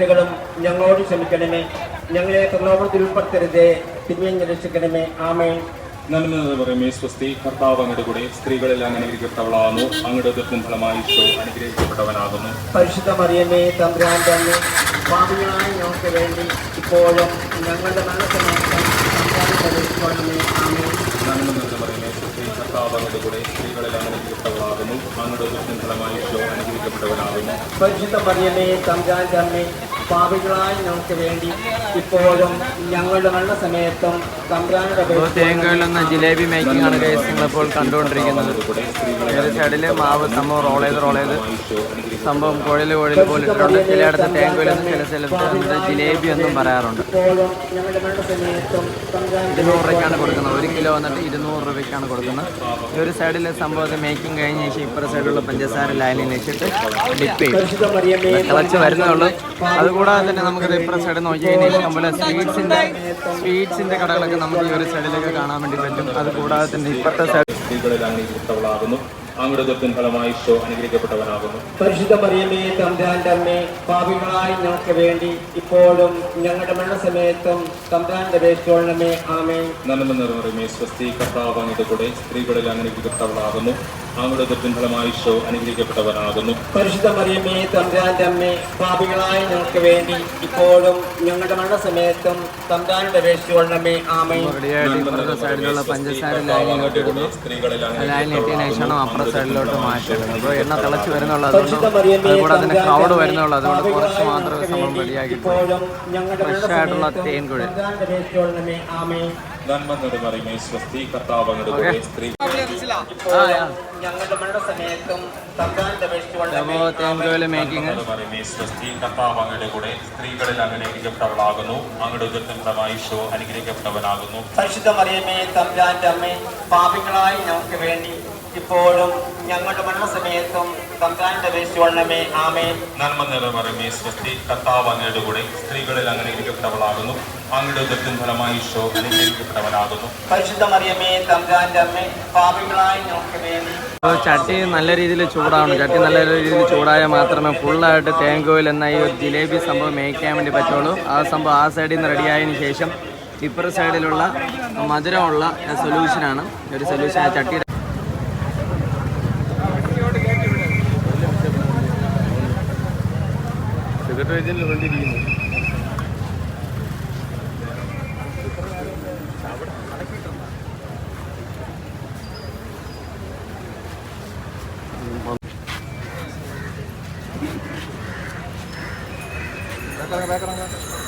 തെറ്റുകളും ഞങ്ങളോട് ക്ഷമിക്കണമേ. ഞങ്ങളെ പ്രലോഭനത്തിൽ ഉൾപ്പെടുത്തരുതേ. തിന്മയെ രക്ഷിക്കണമേ ആമേ നന്മ പറയുമേ സ്വസ്തി. കർത്താവ് അങ്ങയുടെ കൂടെ സ്ത്രീകളിൽ അനുഗ്രഹിക്കപ്പെട്ടവളാകുന്നു അങ്ങയുടെ ദുഃഖം ഫലമായി ഈശോ അനുഗ്രഹിക്കപ്പെട്ടവനാകുന്നു. പരിശുദ്ധ മറിയമേ തന്ത്രാൻ തന്നെ പാപികളായ ഞങ്ങൾക്ക് വേണ്ടി ഇപ്പോഴും ഞങ്ങളുടെ നന്മ പറയുമേ സ്വസ്തി. കർത്താവ് അങ്ങയുടെ കൂടെ സ്ത്രീകളിൽ അനുഗ്രഹിക്കപ്പെട്ടവളാകുന്നു അങ്ങയുടെ ദുഃഖം ഫലമായി ഈശോ അനുഗ്രഹിക്കപ്പെട്ടവനാകുന്നു. പരിശുദ്ധ മറിയമേ തന്ത്രാൻ തന്നെ പാപികളായ ഞങ്ങൾക്ക് വേണ്ടി ഇപ്പോഴും ഞങ്ങളുടെ മരണസമയത്തും സമയത്തും തേങ്ങയിൽ നിന്ന് ജിലേബി മേക്കിംഗ് ആണ് കേസ് നിങ്ങളിപ്പോൾ കണ്ടുകൊണ്ടിരിക്കുന്നത്. സ്ത്രീകളെ സൈഡിൽ മാവ് സംഭവം റോൾ ചെയ്ത് റോൾ ചെയ്ത്. സംഭവം കുഴൽ കുഴൽ പോലെ ഇട്ടിട്ടുണ്ട്. ചിലയിടത്ത് തേങ്ങയിലും ചില സ്ഥലത്ത് ജിലേബി എന്നും പറയാറുണ്ട്. ഇരുന്നൂറ് രൂപയ്ക്കാണ് കൊടുക്കുന്നത്. ഒരു കിലോ വന്നിട്ട് ഇരുന്നൂറ് രൂപയ്ക്കാണ് കൊടുക്കുന്നത്. ഈ ഒരു സൈഡിൽ സംഭവത്തിൽ മേക്കിംഗ് കഴിഞ്ഞ ശേഷം ഇപ്പുറ സൈഡിലുള്ള പഞ്ചസാര ലൈനിൽ വെച്ചിട്ട് ഡിപ്പ് ചെയ്യും. കളച്ച് മറിയമേ തിളച്ച് വരുന്നേ ഉള്ളൂ. അതുകൂടാതെ തന്നെ നമുക്ക് ഇപ്പുറം സൈഡ് നോക്കി കഴിഞ്ഞാൽ ഇഷ്ടംപോലെ സ്വീറ്റ്സിന്റെ സ്വീറ്റ്സിന്റെ കടകളൊക്കെ നമുക്ക് ഈ ഒരു സൈഡിലൊക്കെ കാണാൻ വേണ്ടി പറ്റും. അത് കൂടാതെ തന്നെ ഇപ്പുറത്തെ സൈഡ് ദുഃഖം ഫലമായി ഈശോ അനുഗ്രഹിക്കപ്പെട്ടവനാകുന്നു പരിശുദ്ധ മറിയമേ തമ്പുരാന്റെ അമ്മേ പാപികളായി ഞങ്ങൾക്ക് വേണ്ടി ഇപ്പോഴും ഞങ്ങളുടെ മരണസമയത്തും തമ്പുരാന്റെ വേസ്റ്റോളണമേ ആമേ നന്മ നിറമറിമേ സ്വസ്തി കർത്താവ് അങ്ങയുടെ കൂടെ സ്ത്രീകളിൽ അനുഗ്രഹിക്കപ്പെട്ടവളാകുന്നു. അങ്ങയുടെ ദുഃഖം ഫലമായി ഈശോ അനുഗ്രഹിക്കപ്പെട്ടവനാകുന്നു. പരിശുദ്ധ മറിയമ്മേ തമ്പാന്റെ അമ്മേ പാപികളായ ഞങ്ങൾക്ക് വേണ്ടി ഇപ്പോഴും ഞങ്ങളുടെ മരണസമയത്തും തമ്പുരാന്റെ വേസ്റ്റോളണമേ ആമേ സൈഡിലുള്ള പഞ്ചസാര ശേഷമാണ് അപ്പുറ സൈഡിലോട്ട് മാറ്റുന്നത് അപ്പോൾ എണ്ണ തിളച്ച് തമ്പുരാന്റെ ക്രൗഡ് അതുകൊണ്ട് കുറച്ച് മാത്രമേ ഫ്രഷ് ആയിട്ടുള്ള ആമേ നന്മ നിറമറിമേ സ്വസ്തി കർത്താവങ്ങളുടെ കൂടെ സ്ത്രീ ഞങ്ങളുടെ മരണസമയത്തും സ്വസ്തി കൂടെ സ്ത്രീകളിൽ അനുഗ്രഹിക്കപ്പെട്ടവളാകുന്നു. അങ്ങയുടെ അനുഗ്രഹിക്കപ്പെട്ടവനാകുന്നു. പരിശുദ്ധ മറിയമേ തമ്പുരാന്റെ അമ്മേ പാപികളായി ഞങ്ങൾക്ക് വേണ്ടി ഇപ്പോഴും ഞങ്ങളുടെ മരണസമയത്തും തമ്പുരാന്റെ വേസ്റ്റോളണമേ ആമേ നന്മ നിറമറിമേ സ്വസ്തി കർത്താവ് അങ്ങയുടെ കൂടെ സ്ത്രീകളിൽ അനുഗ്രഹിക്കപ്പെട്ടവളാകുന്നു അങ്ങയുടെ ഉദരത്തിൻ ഫലമായി ഈശോ അനുഗ്രഹിക്കപ്പെട്ടവനാകുന്നു പരിശുദ്ധ മറിയമേ തമ്പുരാന്റെ അമ്മേ പാപികളായി ഞങ്ങൾക്ക് വേണ്ടി ചട്ടി നല്ല രീതിയിൽ ചൂടാവണം. ചട്ടി നല്ല രീതിയിൽ ചൂടായാൽ മാത്രമേ ഫുള്ളായിട്ട് തേങ്കോയിൽ എന്ന ഈ ഒരു ജിലേബി സംഭവം മേയ്ക്കാൻ വേണ്ടി പറ്റുള്ളൂ. ആ സംഭവം ആ സൈഡിൽ നിന്ന് റെഡിയായതിനു ശേഷം ഇപ്പുറ സൈഡിലുള്ള മധുരമുള്ള സൊല്യൂഷനാണ് ഒരു സൊല്യൂഷൻ ആ ചട്ടിയുടെ ഗോഡ്രേജിന് വേണ്ടിയിരിക്കുന്നു Back on, back on, back on.